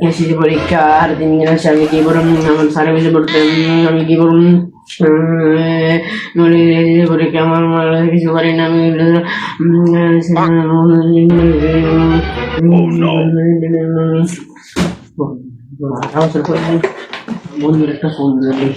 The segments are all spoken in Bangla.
কৃষি পরীক্ষা আর তিন দিন আছে আমি কি করুন আমার সারা বেশি পড়তে উম, আমি কি করুন পরীক্ষা আমার আমার কিছু পারি না আমি বন্ধুর একটা ফোন দিলি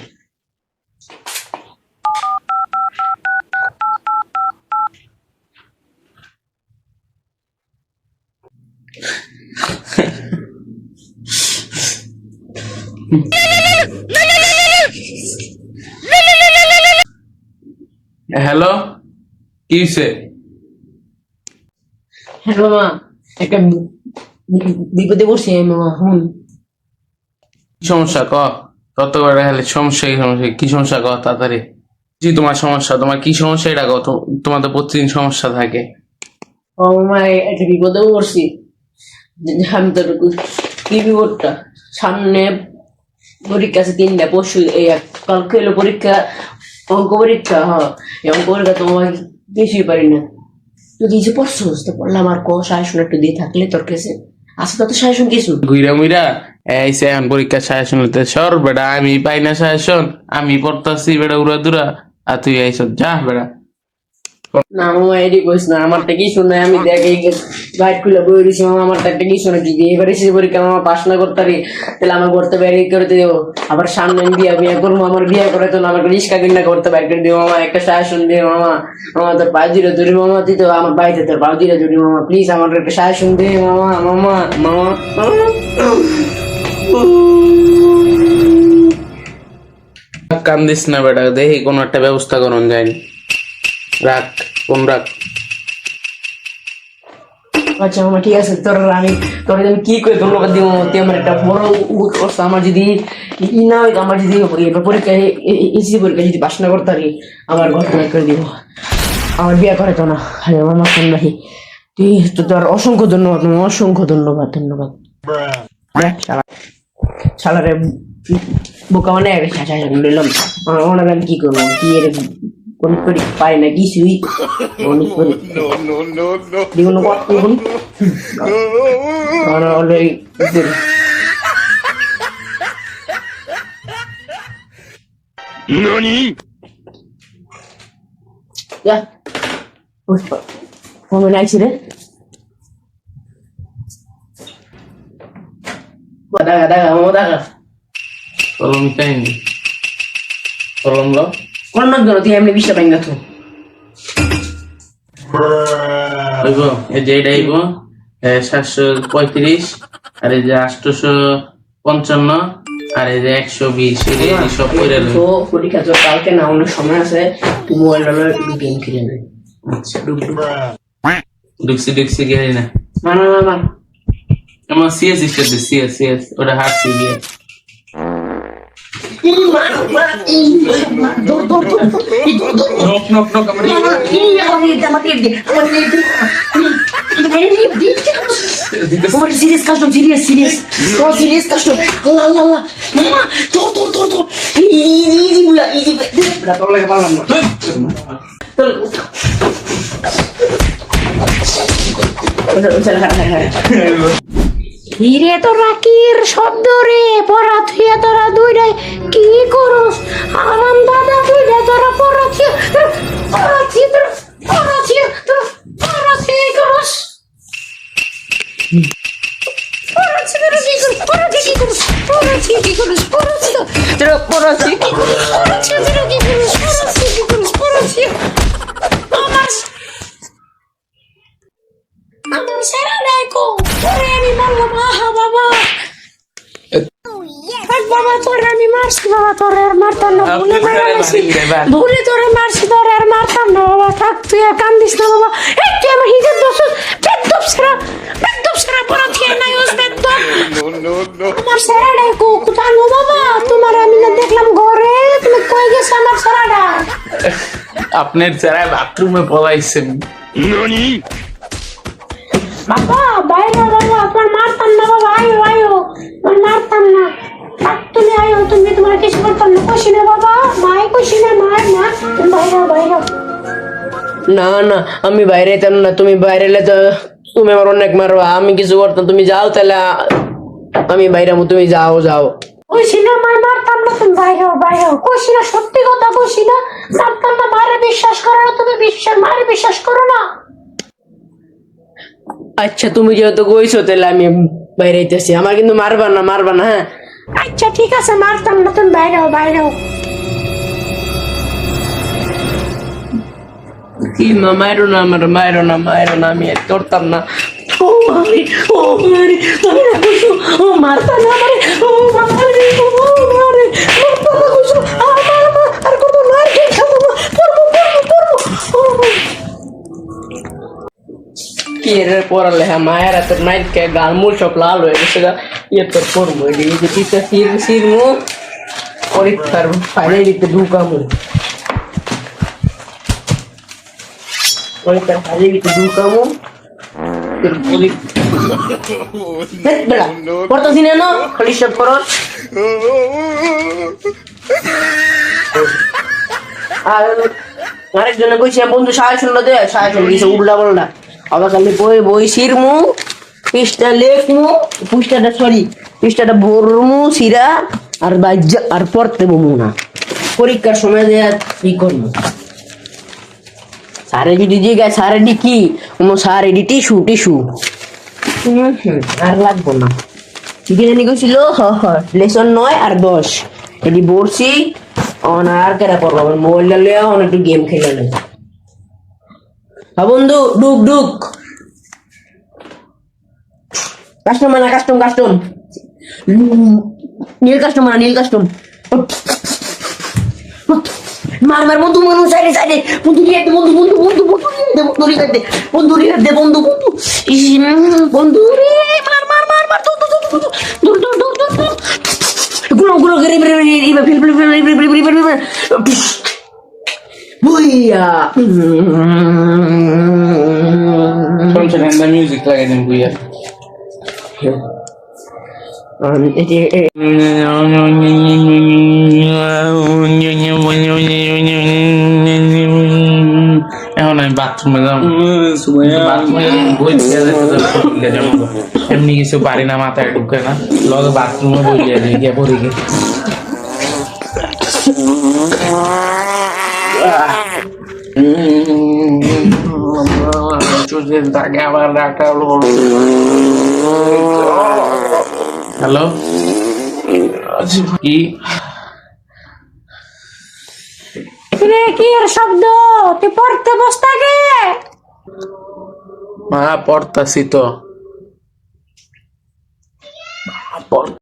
হ্যালো কি হয়েছে হ্যালো মামা একটা বিপদে আমি মামা হুন সমস্যা ক? তত করে হলে সমস্যা কি সমস্যা কি সমস্যা ক তাড়াতাড়ি? জি তোমার সমস্যা তোমার কি সমস্যা এটা কত তোমার তো প্রতিদিন সমস্যা থাকে। ও এ- একটা বিপদে যে আমি তোর কি বিপদটা? সামনে পরীক্ষা আছে তিনটা পরশু এই কালকে হলো পরীক্ষা অঙ্ক পরীক্ষা হ্যাঁ এই অঙ্ক পরীক্ষা তো আমার কিছুই পারি না তুই কিছু পড়ছস তো পড়লাম আর ক সাজেশন একটু দিয়ে থাকলে তোর কাছে আছে তো সাজেশন কিছু ঘুরা মুইরা এই এখন পরীক্ষা সাজেশন হইতে সর বেটা আমি পাই না সাজেশন আমি পড়তাছি বেটা উড়া দুরা আর তুই আইস যা বেটা না খুলে মামা করতে পারি, তাহলে করতে মামা তো আমার তোর মামা। প্লিজ আমার একটা সাজেশন দে, মামা মামা মামা। কান্দিস না বেটা, দেখি কোন একটা ব্যবস্থা করুন যায়নি রাখ কোন রাখ। আচ্ছা মামা ঠিক আছে তোর আমি তোর আমি কি করে ধন্যবাদ দিব তুই আমার একটা বড় আমার যদি ই না হয় আমার যদি পরীক্ষা এসি পরীক্ষা যদি পাস না করতে পারি আমার ঘর করে দিব। আমার বিয়ে করে তো না। আরে মামা ফোন রাখি তুই তো তোর অসংখ্য ধন্যবাদ মামা অসংখ্য ধন্যবাদ ধন্যবাদ। শালা। শালারে বোকা মানে নিলাম আমি কি করব? কি এর কোন করি পাই না কিছুই অনেক করি দ্বিগুণ কত দ্বিগুণ আমরা অলরেডি যা কমে নাইছি রে দেখা দেখা মামা দেখা কলম কাহিনী কলম লো কোন না কেন তুই এমনি বিষটা পাই না তো হইব এই যে এটা হইব সাতশো পঁয়ত্রিশ আর এই যে আটশোশো পঞ্চান্ন আর এই যে একশো বিশ সব করে তো পরীক্ষা তো কালকে না অনেক সময় আছে তুই মোবাইল একটু গেম খেলে নে আচ্ছা ঢুকছি ঢুকছি গেলি না। না না না আমার সিএস সিএস সিএস ওটা হারছি গিয়ে Ой, Зелес, каждый, Зелес, Зелес. О, Зелес, каждый. Ла-ла-ла. Мама, то, то, то, то. Иди, бля, иди. Да, то, лега, мама. Udah, udah, udah, udah. হিরে তোরা কির শব্দ রে পড়া থুয়া তোরা দুইটাই, কি করস? আরাম দাদা, দুইটা তোরা পড়া থুয়া পড়া থুয়া তোরা পড়া থুয়া তোরা পড়া থুয়া করস? পড়া থুয়া কি করস? পড়া থুয়া কি করস? পড়া থুয়া কি করস? পড়া থুয়া কি করস? বাবা তোরে আমি মারছি বাবা তোরে আর মারতাম না ভুলে আপনি মারা তাহলে গেছি মারেন রে, বাহ। ভুলে তোরে মারছি তোরে আর মারতাম না বাবা থাক তুই আর কান্দিস না বাবা এই তুই আমার হিজের দোষ বেদব সেরা বেদব সেরা পড়া থিয়ে নাই ওস বেদব আমার সেরা দেখো কোথায় গো বাবা তোমার আমি না দেখলাম ঘরে তুমি কই গেছো আমার সেরাটা আপনার যারা বাথরুমে পলাইছেন বাবা বাইরে বাবা তোমার মারতাম না বাবা আয়ো আয়ো না না আমি বাইরে যেতাম না তুমি বাইরে এলে তো তুমি আমার অনেক মারবা আমি কিছু করতাম তুমি যাও তাহলে আমি বাইরে তুমি যাও যাও। কইছি না মার মারতাম না তুমি বাইরে বাইরে কইছি না সত্যি কথা কইছি না মারতাম না মারে বিশ্বাস করো না তুমি বিশ্বাস মারে বিশ্বাস করো না। আচ্ছা তুমি যেহেতু কইছো তাহলে আমি বাইরে আইতেছি আমার কিন্তু মারবা না মারবা না হ্যাঁ। আচ্ছা ঠিক আছে মারতাম না তুমি বাইরে বাইরে কি মা মায়েরও না আমার মায়েরও না মায়েরও না আমি আর করতাম না ও মারি ও মারি তুমি না কইছো ও মারতা না মারে ও মারি ও মারি মারতা না কইছো আ মার মা আর কত মার কে খাব মা পড়ব পড়ব পড়ব কি রে পড়ালেখা মায়ের এত নাইট কে গাল মুল সব লাল হয়ে গেছে ইয়ে তোর পড়ব এই যে টিচার সির সির মু পরীক্ষার ফাইনাল দিতে ঢুকামু বেড়া পড়তেছি না না খালি সব করো আর আরেকজনে কইছে বন্ধু সাড়ে শূন্য দে সাড়ে শূন্য উল্টা বললা আবার খালি বই বই সিরমু পৃষ্ঠা লেখমু পৃষ্ঠাটা সরি পৃষ্ঠাটা বরমু সিরা আর বাজ্যা আর পড়তে পরীক্ষার সময় দেয়া কি করব সারে যদি জিগায় সারে ডি কি? ও সার এডি টিস্যু টিস্যু। আর লাগবো না। ঠিক আছে কইছিল, হ হ লেসন নয় আর দশ। এটি বলছি অন আর কেরা পড়ব আমার মোবাইলটা লিয়া অন একটু গেম খেলে নেব হ্যাঁ বন্ধু ডুক ডুক কাস্টমার না, কাস্টম কাস্টম। নীল কাস্টমার নীল কাস্টম। মার মার বন্ধু বন্ধু সাইডে সাইডে বন্ধু নিয়ে দে বন্ধু বন্ধু বন্ধু বন্ধু নিয়ে দে বন্ধু নিয়ে দে বন্ধু নিয়ে দে বন্ধু বন্ধু ইস, উম, বন্ধু রে মার মার মার মার দূর দূর দূর দূর দূর দূর দূর দূরগুলো গুলো গরে গরে গরে feel feel feel feel feel feel feel বুইয়া সমস্যা নেই মিউজিক লাগাই দিন বুইয়া এটি এখন এমনি কিছু পারি না মাথায় ঢুকে না। লগে বাথরুমে বই গিয়ে পড়ি গিয়ে তাকে আবার ডাক্তার হ্যালো? কি? রে কি এর শব্দ? তুই পড়তে বসতা কে মা পড়তাছি তো।